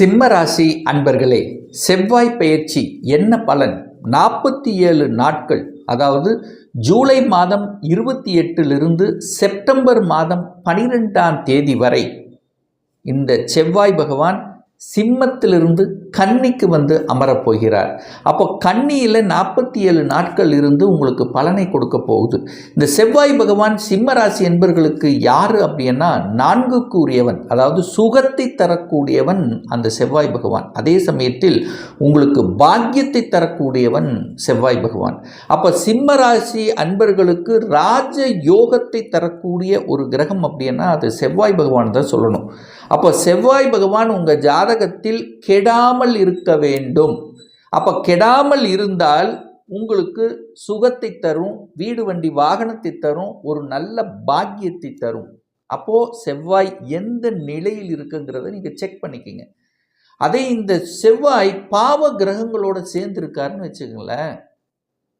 சிம்ம ராசி அன்பர்களே செவ்வாய் பெயர்ச்சி என்ன பலன்? நாற்பத்தி ஏழு நாட்கள் அதாவது ஜூலை மாதம் இருபத்தி எட்டிலிருந்து செப்டம்பர் மாதம் பனிரெண்டாம் தேதி வரை இந்த செவ்வாய் பகவான் சிம்மத்திலிருந்து கன்னிக்கு வந்து அமரப் போகிறார். அப்போ கன்னியில் நாற்பத்தி ஏழு நாட்கள் இருந்து உங்களுக்கு பலனை கொடுக்க போகுது. இந்த செவ்வாய் பகவான் சிம்ம ராசி என்பர்களுக்கு யார் அப்படின்னா நான்குக்கு உரியவன் அதாவது சுகத்தை தரக்கூடியவன் அந்த செவ்வாய் பகவான். அதே சமயத்தில் உங்களுக்கு பாக்கியத்தை தரக்கூடியவன் செவ்வாய் பகவான். அப்போ சிம்ம ராசி அன்பர்களுக்கு ராஜ யோகத்தை தரக்கூடிய ஒரு கிரகம் அப்படின்னா அது செவ்வாய் பகவான் தான் சொல்லணும். அப்போ செவ்வாய் பகவான் உங்கள் ஜாதகத்தில் கெடாமல் இருக்க வேண்டும். அப்போ கெடாமல் இருந்தால் உங்களுக்கு சுகத்தை தரும் வீடு வண்டி வாகனத்தை தரும் ஒரு நல்ல பாக்கியத்தை தரும். அப்போது செவ்வாய் எந்த நிலையில் இருக்குங்கிறத நீங்கள் செக் பண்ணிக்கிங்க. அதே இந்த செவ்வாய் பாவ கிரகங்களோட சேர்ந்துருக்காருன்னு வச்சுக்கோங்களேன்.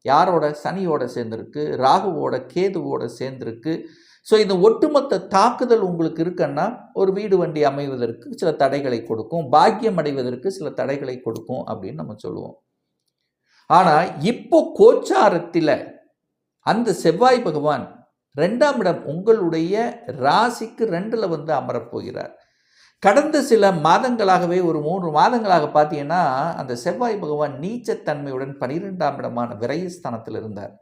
யாரோட? சனியோட சேர்ந்துருக்கு ராகுவோட கேதுவோட சேர்ந்துருக்கு. ஸோ இந்த ஒட்டுமொத்த தாக்குதல் உங்களுக்கு இருக்குன்னா ஒரு வீடு வண்டி அமைவதற்கு சில தடைகளை கொடுக்கும். பாக்கியம் அடைவதற்கு சில தடைகளை கொடுக்கும் அப்படின்னு நம்ம சொல்லுவோம். ஆனால் இப்போ கோச்சாரத்தில் அந்த செவ்வாய் பகவான் ரெண்டாம் இடம் உங்களுடைய ராசிக்கு ரெண்டில் வந்து அமரப்போகிறார். கடந்த சில மாதங்களாகவே ஒரு மூன்று மாதங்களாக பார்த்தீங்கன்னா அந்த செவ்வாய் பகவான் நீச்சத்தன்மையுடன் பனிரெண்டாம் இடமான விரயஸ்தானத்தில் இருந்தார்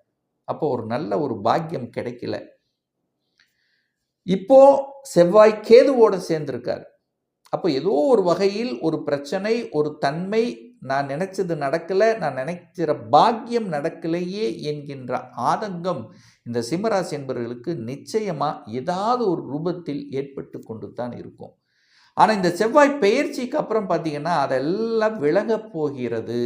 அப்போ ஒரு நல்ல ஒரு பாக்கியம் கிடைக்கல. இப்போ செவ்வாய் கேதுவோடு சேர்ந்திருக்கார். அப்போ ஏதோ ஒரு வகையில் ஒரு பிரச்சனை ஒரு தன்மை நான் நினைச்சது நடக்கலை நான் நினைக்கிற பாக்கியம் நடக்கலையே என்கின்ற ஆதங்கம் இந்த சிம்மராசி என்பவர்களுக்கு நிச்சயமாக ஏதாவது ஒரு ரூபத்தில் ஏற்பட்டு கொண்டு தான் இருக்கும். ஆனால் இந்த செவ்வாய் பெயர்ச்சிக்கு அப்புறம் பார்த்தீங்கன்னா அதெல்லாம் விலகப் போகிறது.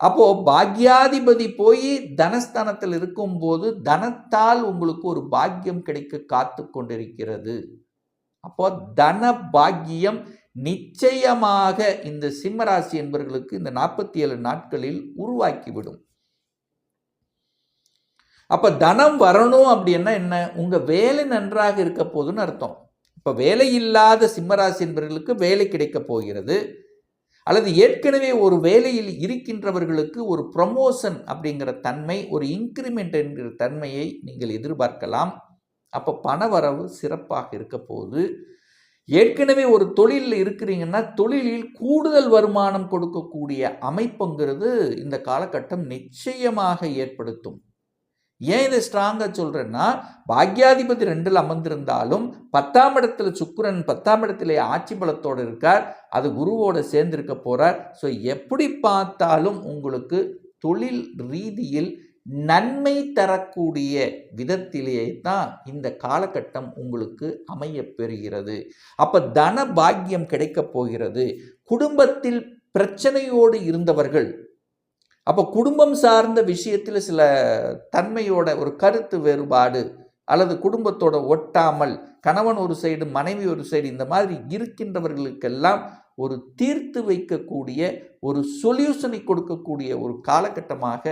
அப்போ பாக்யாதிபதி போய் தனஸ்தானத்தில் இருக்கும்போது தனத்தால் உங்களுக்கு ஒரு பாக்கியம் கிடைக்க காத்து கொண்டிருக்கிறது. அப்போ தன பாக்கியம் நிச்சயமாக இந்த சிம்மராசி என்பவர்களுக்கு இந்த நாற்பத்தி ஏழு நாட்களில் உருவாக்கிவிடும். அப்போ தனம் வரணும் அப்படின்னா என்ன? உங்கள் வேலை நன்றாக இருக்க போதுன்னு அர்த்தம். இப்போ வேலை இல்லாத சிம்மராசி என்பவர்களுக்கு வேலை கிடைக்க போகிறது. அல்லது ஏற்கனவே ஒரு வேலையில் இருக்கின்றவர்களுக்கு ஒரு ப்ரமோஷன் அப்படிங்கிற தன்மை ஒரு இன்க்ரிமெண்ட் என்கிற தன்மையை நீங்கள் எதிர்பார்க்கலாம். அப்போ பணவரவு சிறப்பாக இருக்க போகுது. ஏற்கனவே ஒரு தொழிலில் இருக்கிறீங்கன்னா தொழிலில் கூடுதல் வருமானம் கொடுக்கக்கூடிய அமைப்புங்கிறது இந்த காலகட்டம் நிச்சயமாக ஏற்படுத்தும். ஏன் இதை ஸ்ட்ராங்காக சொல்கிறேன்னா பாக்யாதிபதி ரெண்டில் அமர்ந்திருந்தாலும் பத்தாம் இடத்துல சுக்கரன் பத்தாம் இடத்துல ஆட்சி பலத்தோடு இருக்கார் அது குருவோடு சேர்ந்திருக்க போகிறார் ஸோ எப்படி பார்த்தாலும் உங்களுக்கு தொழில் ரீதியில் நன்மை தரக்கூடிய விதத்திலேயே தான் இந்த காலகட்டம் உங்களுக்கு அமைய பெறுகிறது. அப்போ தன பாக்கியம் கிடைக்கப் போகிறது. குடும்பத்தில் பிரச்சனையோடு இருந்தவர்கள் அப்போ குடும்பம் சார்ந்த விஷயத்தில் சில தன்மையோட ஒரு கருத்து வேறுபாடு அல்லது குடும்பத்தோட ஒட்டாமல் கணவன் ஒரு சைடு மனைவி ஒரு சைடு இந்த மாதிரி இருக்கின்றவர்களுக்கெல்லாம் ஒரு தீர்த்து வைக்கக்கூடிய ஒரு சொல்யூஷனை கொடுக்கக்கூடிய ஒரு காலகட்டமாக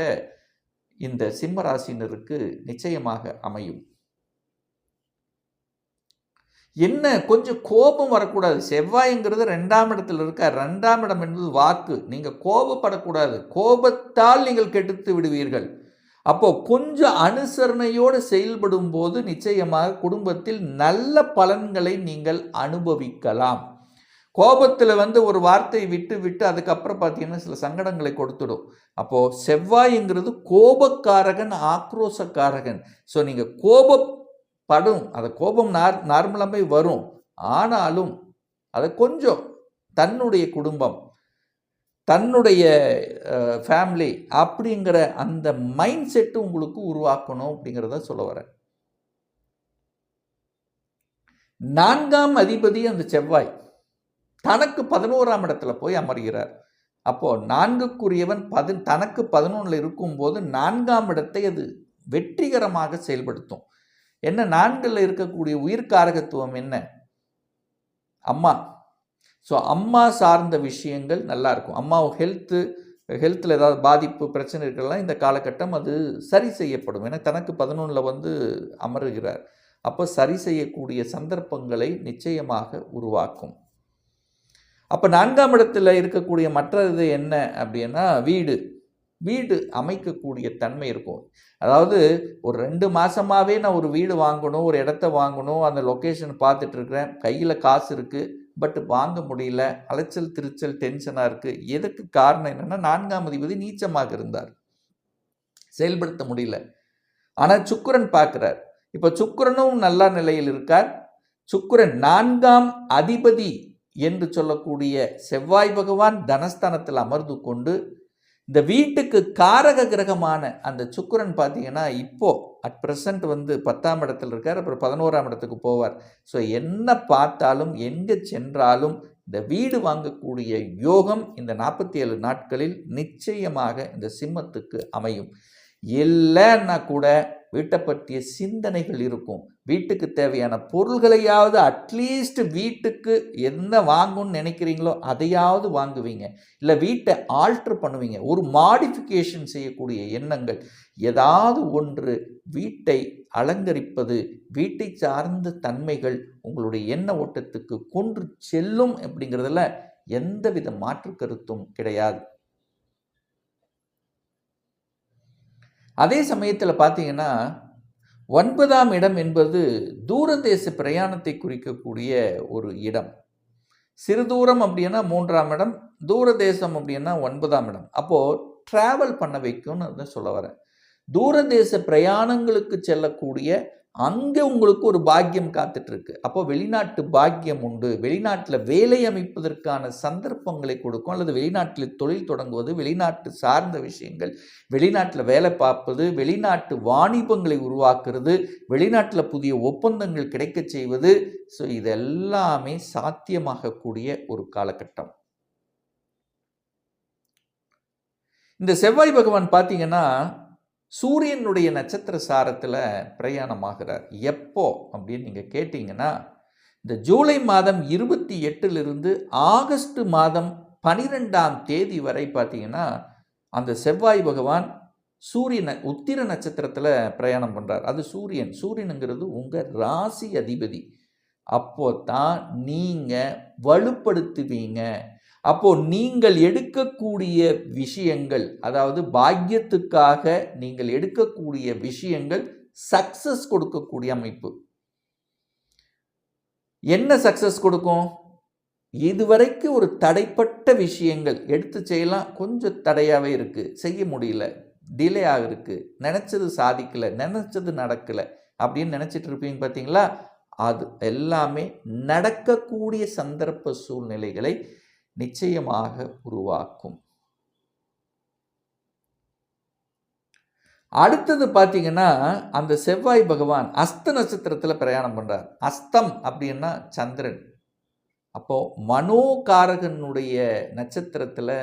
இந்த சிம்மராசினருக்கு நிச்சயமாக அமையும். என்ன? கொஞ்சம் கோபம் வரக்கூடாது. செவ்வாய்ங்கிறது ரெண்டாம் இடத்துல இருக்க ரெண்டாம் இடம் என்பது வாக்கு. நீங்கள் கோபப்படக்கூடாது. கோபத்தால் நீங்கள் கெடுத்து விடுவீர்கள். அப்போ கொஞ்சம் அனுசரணையோடு செயல்படும் போது நிச்சயமாக குடும்பத்தில் நல்ல பலன்களை நீங்கள் அனுபவிக்கலாம். கோபத்தில் வந்து ஒரு வார்த்தையை விட்டு விட்டு அதுக்கப்புறம் பார்த்தீங்கன்னா சில சங்கடங்களை கொடுத்துடும். அப்போது செவ்வாய்ங்கிறது கோபக்காரகன் ஆக்ரோஷக்காரகன் ஸோ நீங்கள் கோப படும். அந்த கோபம் நார் நார்மலாகவே வரும். ஆனாலும் அதை கொஞ்சம் தன்னுடைய குடும்பம் தன்னுடைய ஃபேமிலி அப்படிங்கிற அந்த மைண்ட் செட்டு உங்களுக்கு உருவாக்கணும் அப்படிங்கிறத சொல்ல வரேன். நான்காம் அதிபதி அந்த செவ்வாய். தனக்கு பதினோராம் இடத்துல போய் அமர்கிறார். அப்போது நான்குக்குரியவன் பதி தனக்கு பதினொன்றில் இருக்கும்போது நான்காம் இடத்தை அது வெற்றிகரமாக செயல்படுத்தும். என்ன நான்கில் இருக்கக்கூடிய உயிர்காரகத்துவம் என்ன? அம்மா. ஸோ அம்மா சார்ந்த விஷயங்கள் நல்லா இருக்கும். அம்மா ஹெல்த்து ஹெல்த்தில் ஏதாவது பாதிப்பு பிரச்சனை இருக்கலாம். இந்த காலகட்டம் அது சரி செய்யப்படும். ஏன்னா தனக்கு பதினொன்றில் வந்து அமருகிறார். அப்போ சரி செய்யக்கூடிய சந்தர்ப்பங்களை நிச்சயமாக உருவாக்கும். அப்போ நான்காம் இடத்தில் இருக்கக்கூடிய மற்றது என்ன அப்படின்னா வீடு. வீடு அமைக்கக்கூடிய தன்மை இருக்கும். அதாவது ஒரு ரெண்டு மாதமாகவே நான் ஒரு வீடு வாங்கணும் ஒரு இடத்த வாங்கணும் அந்த லொக்கேஷன் பார்த்துட்டு இருக்கிறேன் கையில் காசு இருக்குது பட் வாங்க முடியல. அலைச்சல் திருச்சல் டென்ஷனாக இருக்குது எதுக்கு காரணம் என்னென்னா நான்காம் அதிபதி நீச்சமாக இருந்தார். செயல்படுத்த முடியல. ஆனால் சுக்கிரன் பார்க்குறார். இப்போ சுக்கிரனும் நல்ல நிலையில் இருக்கார். சுக்கிரன் நான்காம் அதிபதி என்று சொல்லக்கூடிய செவ்வாய் பகவான் தனஸ்தானத்தில் அமர்ந்து கொண்டு இந்த வீட்டுக்கு காரக கிரகமான அந்த சுக்கிரன் பார்த்தீங்கன்னா இப்போது அட் ப்ரெசண்ட் வந்து பத்தாம் இடத்துல இருக்கார் அப்புறம் பதினோராம் இடத்துக்கு போவார். ஸோ என்ன பார்த்தாலும் எங்கே சென்றாலும் இந்த வீடு வாங்கக்கூடிய யோகம் இந்த நாற்பத்தி ஏழு நாட்களில் நிச்சயமாக இந்த சிம்மத்துக்கு அமையும். இல்லைன்னா கூட வீட்டை பற்றிய சிந்தனைகள் இருக்கும். வீட்டுக்கு தேவையான பொருள்களையாவது அட்லீஸ்ட் வீட்டுக்கு என்ன வாங்கணும்னு நினைக்கிறீங்களோ அதையாவது வாங்குவீங்க. இல்லை வீட்டை ஆல்ட்ரு பண்ணுவீங்க. ஒரு மாடிஃபிகேஷன் செய்யக்கூடிய எண்ணங்கள். ஏதாவது ஒன்று வீட்டை அலங்கரிப்பது வீட்டை சார்ந்த தன்மைகள் உங்களுடைய எண்ண ஓட்டத்துக்கு கொன்று செல்லும் அப்படிங்கிறதுல எந்தவித மாற்று கருத்தும் கிடையாது. அதே சமயத்தில் பார்த்தீங்கன்னா ஒன்பதாம் இடம் என்பது தூரதேச பிரயாணத்தை குறிக்கக்கூடிய ஒரு இடம். சிறு தூரம் அப்படின்னா மூன்றாம் இடம் தூரதேசம் அப்படின்னா ஒன்பதாம் இடம். அப்போது ட்ராவல் பண்ண வைக்கும்னு சொல்ல வரேன். தூரதேச பிரயாணங்களுக்கு செல்லக்கூடிய அங்கே உங்களுக்கு ஒரு பாக்கியம் காத்துட்ருக்கு. அப்போ வெளிநாட்டு பாக்கியம் உண்டு. வெளிநாட்டில் வேலை அமைப்பதற்கான சந்தர்ப்பங்களை கொடுக்கும். அல்லது வெளிநாட்டில் தொழில் தொடங்குவது வெளிநாட்டு சார்ந்த விஷயங்கள் வெளிநாட்டில் வேலை பார்ப்பது வெளிநாட்டு வாணிபங்களை உருவாக்குறது வெளிநாட்டில் புதிய ஒப்பந்தங்கள் கிடைக்க செய்வது. ஸோ இதெல்லாமே சாத்தியமாகக்கூடிய ஒரு காலகட்டம். இந்த செவ்வாய் பகவான் பார்த்தீங்கன்னா சூரியனுடைய நட்சத்திர சாரத்தில் பிரயாணமாகிறார். எப்போ? அப்படின்னு நீங்கள் கேட்டிங்கன்னா இந்த ஜூலை மாதம் இருபத்தி எட்டிலிருந்து ஆகஸ்ட் மாதம் பனிரெண்டாம் தேதி வரை பார்த்தீங்கன்னா அந்த செவ்வாய் பகவான் சூரியனை உத்திர நட்சத்திரத்தில் பிரயாணம் பண்ணுறார் அது சூரியன். சூரியனுங்கிறது உங்கள் ராசி அதிபதி. அப்போ தான் நீங்கள் வலுப்படுத்துவீங்க. அப்போ நீங்கள் எடுக்கக்கூடிய விஷயங்கள் அதாவது பாக்கியத்துக்காக நீங்கள் எடுக்கக்கூடிய விஷயங்கள் சக்சஸ் கொடுக்கக்கூடிய அமைப்பு. என்ன சக்சஸ் கொடுக்கும்? இதுவரைக்கும் ஒரு தடைப்பட்ட விஷயங்கள் எடுத்து செய்யலாம் கொஞ்சம் தடையாகவே இருக்குது செய்ய முடியல டிலே ஆகிருக்கு நினச்சது சாதிக்கலை நினச்சது நடக்கலை அப்படின்னு நினச்சிட்டு இருப்பீங்க பார்த்தீங்களா அது எல்லாமே நடக்கக்கூடிய சந்தர்ப்ப சூழ்நிலைகளை நிச்சயமாக உருவாக்கும். அடுத்தது பார்த்தீங்கன்னா அந்த செவ்வாய் பகவான் அஸ்த நட்சத்திரத்தில் பிரயாணம் பண்ணுறார் அஸ்தம் அப்படின்னா சந்திரன். அப்போது மனோகாரகனுடைய நட்சத்திரத்தில்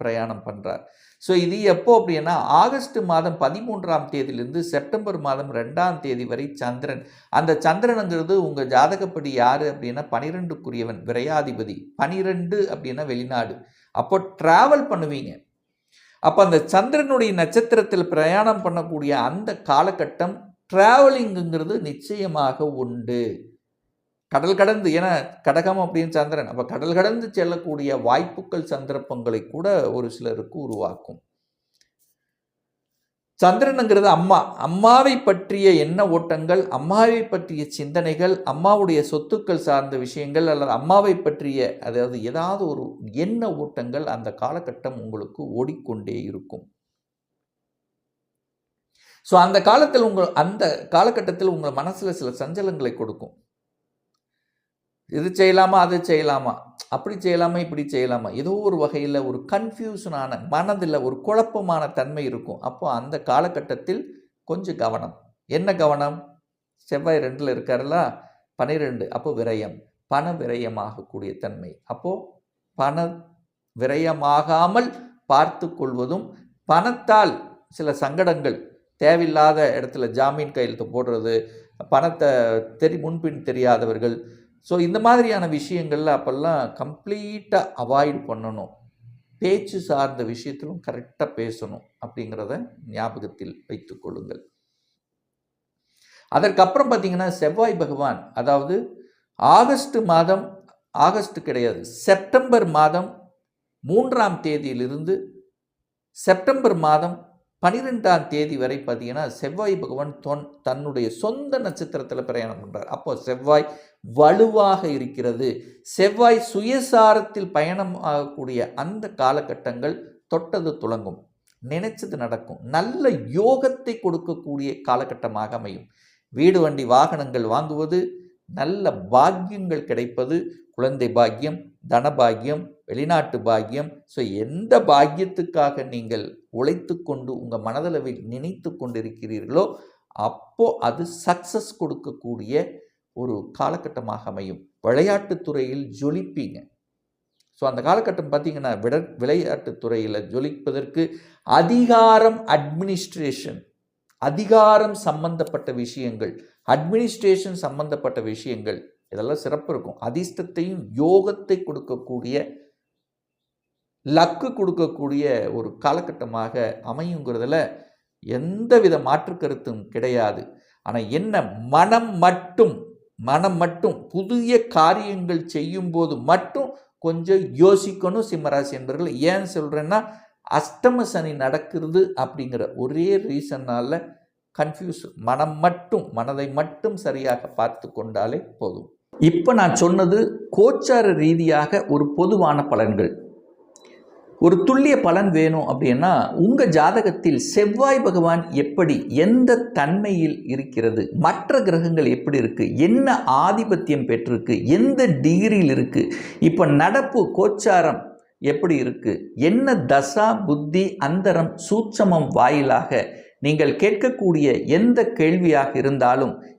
பிரயாணம் பண்ணுறார் ஸோ இது எப்போ அப்படின்னா ஆகஸ்ட் மாதம் பதிமூன்றாம் தேதியிலிருந்து செப்டம்பர் மாதம் ரெண்டாம் தேதி வரை சந்திரன். அந்த சந்திரனுங்கிறது உங்கள் ஜாதகப்படி யார் அப்படின்னா பனிரெண்டுக்குரியவன் விரையாதிபதி. பனிரெண்டு அப்படின்னா வெளிநாடு. அப்போ ட்ராவல் பண்ணுவீங்க. அப்போ அந்த சந்திரனுடைய நட்சத்திரத்தில் பிரயாணம் பண்ணக்கூடிய அந்த காலகட்டம் ட்ராவலிங்குங்கிறது நிச்சயமாக உண்டு. கடல் கடந்து ஏன்னா கடகம் அப்படின்னு சந்திரன். அப்போ கடல் கடந்து செல்லக்கூடிய வாய்ப்புகள் சந்தர்ப்பங்களை கூட ஒரு சிலருக்கு உருவாக்கும். சந்திரனுங்கிறது அம்மா. அம்மாவை பற்றிய எண்ண ஓட்டங்கள் அம்மாவை பற்றிய சிந்தனைகள் அம்மாவுடைய சொத்துக்கள் சார்ந்த விஷயங்கள் அல்லது அம்மாவை பற்றிய அதாவது ஏதாவது ஒரு எண்ண ஓட்டங்கள் அந்த காலகட்டம் உங்களுக்கு ஓடிக்கொண்டே இருக்கும். ஸோ அந்த காலத்தில் உங்கள் அந்த காலகட்டத்தில் உங்கள் மனசில் சில சஞ்சலங்களை கொடுக்கும். இது செய்யலாமா அது செய்யலாமா? அப்படி செய்யலாமா இப்படி செய்யலாமா? ஏதோ ஒரு வகையில் ஒரு கன்ஃபியூஷனான மனதில் ஒரு குழப்பமான தன்மை இருக்கும். அப்போ அந்த காலகட்டத்தில் கொஞ்சம் கவனம். என்ன கவனம்? செவ்வாய் ரெண்டில் இருக்காருல்ல? பனிரெண்டு. அப்போ விரயம். பண விரயமாகக்கூடிய தன்மை. அப்போது பண விரயமாகாமல் பார்த்து கொள்வதும் பணத்தால் சில சங்கடங்கள் தேவையில்லாத இடத்துல ஜாமீன் கையெழுத்து போடுறது பணத்தை தெரி முன்பின் தெரியாதவர்கள் ஸோ இந்த மாதிரியான விஷயங்கள்ல அப்போல்லாம் கம்ப்ளீட்டாக அவாய்ட் பண்ணணும். பேச்சு சார்ந்த விஷயத்திலும் கரெக்டாக பேசணும் அப்படிங்கிறத ஞாபகத்தில் வைத்து கொள்ளுங்கள். அதற்கப்புறம் பார்த்தீங்கன்னா செவ்வாய் பகவான் அதாவது ஆகஸ்ட் மாதம் ஆகஸ்ட் கிடையாது செப்டம்பர் மாதம் மூன்றாம் தேதியிலிருந்து செப்டம்பர் மாதம் பனிரெண்டாம் தேதி வரை பார்த்தீங்கன்னா செவ்வாய் பகவான் தொன் தன்னுடைய சொந்த நட்சத்திரத்தில் பிரயாணம் பண்ணுறார் அப்போ செவ்வாய் வலுவாக இருக்கிறது. செவ்வாய் சுயசாரத்தில் பயணம் ஆகக்கூடிய அந்த காலகட்டங்கள் தொட்டது துளங்கும் நினைச்சது நடக்கும். நல்ல யோகத்தை கொடுக்கக்கூடிய காலகட்டமாக அமையும். வீடு வண்டி வாகனங்கள் வாங்குவது நல்ல பாக்கியங்கள் கிடைப்பது குழந்தை பாக்கியம் தனபாகியம் வெளிநாட்டு பாக்கியம் ஸோ எந்த பாக்கியத்துக்காக நீங்கள் உழைத்து கொண்டு உங்கள் மனதளவில் நினைத்து கொண்டிருக்கிறீர்களோ அப்போ அது சக்சஸ் கொடுக்கக்கூடிய ஒரு காலகட்டமாக அமையும். விளையாட்டுத் துறையில் ஜொலிப்பீங்க. ஸோ அந்த காலகட்டம் பார்த்தீங்கன்னா விட விளையாட்டுத் துறையில் ஜொலிப்பதற்கு அதிகாரம் அட்மினிஸ்ட்ரேஷன் அதிகாரம் சம்பந்தப்பட்ட விஷயங்கள். அட்மினிஸ்ட்ரேஷன் சம்பந்தப்பட்ட விஷயங்கள். இதெல்லாம் சிறப்பு இருக்கும். அதிர்ஷ்டத்தையும் யோகத்தை கொடுக்கக்கூடிய லக்கு கொடுக்கக்கூடிய ஒரு காலகட்டமாக அமையுங்கிறதுல எந்தவித மாற்று கருத்தும் கிடையாது. ஆனால் என்ன? மனம் மட்டும் மனம் மட்டும் புதிய காரியங்கள் செய்யும்போது மட்டும் கொஞ்சம் யோசிக்கணும் சிம்மராசி என்பர்கள். ஏன் சொல்கிறேன்னா அஷ்டம சனி நடக்கிறது அப்படிங்கிற ஒரே ரீசன்னால் கன்ஃபியூஸ் மனம் மட்டும் மனதை மட்டும் சரியாக பார்த்து கொண்டாலே போதும். இப்போ நான் சொன்னது கோச்சார ரீதியாக ஒரு பொதுவான பலன்கள். ஒரு துல்லிய பலன் வேணும் அப்படின்னா உங்கள் ஜாதகத்தில் செவ்வாய் பகவான் எப்படி எந்த தன்மையில் இருக்கிறது மற்ற கிரகங்கள் எப்படி இருக்குது என்ன ஆதிபத்தியம் பெற்றிருக்கு எந்த டிகிரியில் இருக்குது இப்போ நடப்பு கோச்சாரம் எப்படி இருக்குது என்ன தசா புத்தி அந்தரம் சூட்சமம் வாயிலாக நீங்கள் கேட்கக்கூடிய எந்த கேள்வியாக இருந்தாலும்